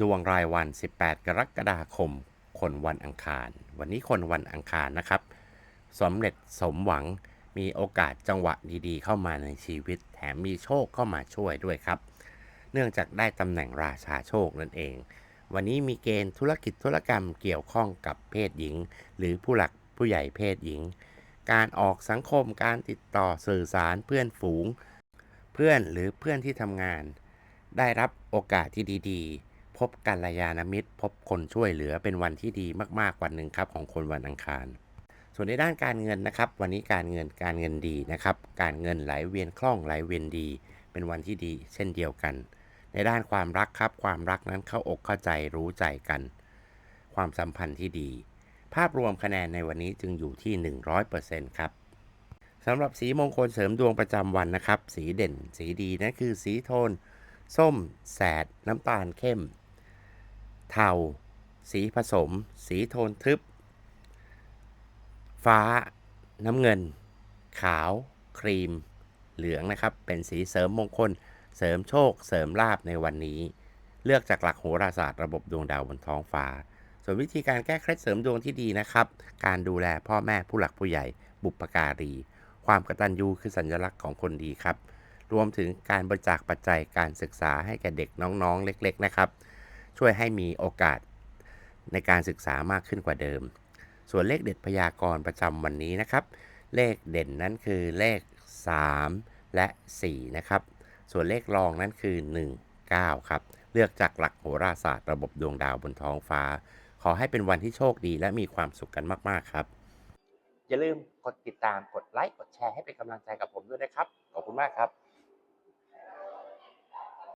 ดวงรายวัน 18 กรกฎาคม คนวันอังคาร วันนี้คนวันอังคารนะครับสำเร็จสมหวัง มีโอกาสจังหวะดีๆ เข้ามาในชีวิต แถมมีโชคเข้ามาช่วยด้วยครับ เนื่องจากได้ตำแหน่งราชาโชคนั่นเอง วันนี้มีเกณฑ์ธุรกิจธุรกรรมเกี่ยวข้องกับเพศหญิง หรือผู้หลักผู้ใหญ่เพศหญิง การออกสังคม การติดต่อสื่อสารเพื่อนฝูง เพื่อนหรือเพื่อนที่ทำงาน ได้รับโอกาสที่ดีๆ พบกัลยาณมิตร พบคนช่วยเหลือเป็นวันที่ดีมากๆวันหนึ่งครับของคนวันอังคาร ส่วนในด้านการเงินนะครับ วันนี้การเงินการเงินดีนะครับ การเงินไหลเวียนคล่องไหลเวียนดี เป็นวันที่ดีเช่นเดียวกัน ในด้านความรักครับ ความรักนั้นเข้าอกเข้าใจรู้ใจกัน ความสัมพันธ์ที่ดี ภาพรวมคะแนนในวันนี้จึงอยู่ที่ 100%ครับสำหรับสีมงคลเสริมดวงประจำวันนะครับ สีเด่น สีดีนั่นคือสีโทน ส้ม แสด น้ำตาลเข้ม เทา สีผสม สีโทนทึบ ฟ้า น้ำเงิน ขาว ครีม เหลืองนะครับ เป็นสีเสริมมงคล เสริมโชค เสริมลาบในวันนี้ เลือกจากหลักโหราศาสตร์ระบบดวงดาวบนท้องฟ้า ส่วนวิธีการแก้เคล็ดเสริมดวงที่ดีนะครับ การดูแลพ่อแม่ผู้หลักผู้ใหญ่ บุปการี ความกตัญญูคือสัญลักษณ์ของคนดีครับรวมถึงการบริจาคปัจจัยการศึกษาให้แก่เด็กน้องๆ เล็ก ๆ นะครับ ช่วยให้มีโอกาสในการศึกษามากขึ้นกว่าเดิม ส่วนเลขเด็ดพยากรณ์ประจำวันนี้นะครับ เลขเด่นนั้นคือเลข 3 และ 4 นะครับ ส่วนเลขรองนั้นคือ 1 9 ครับ เลือกจากหลักโหราศาสตร์ระบบดวงดาวบนท้องฟ้า ขอให้เป็นวันที่โชคดีและมีความสุขกันมาก ๆ ครับ อย่าลืมกดติดตามกดไลค์กดแชร์ให้เป็นกำลังใจกับผมด้วยนะครับ ขอบคุณมากครับ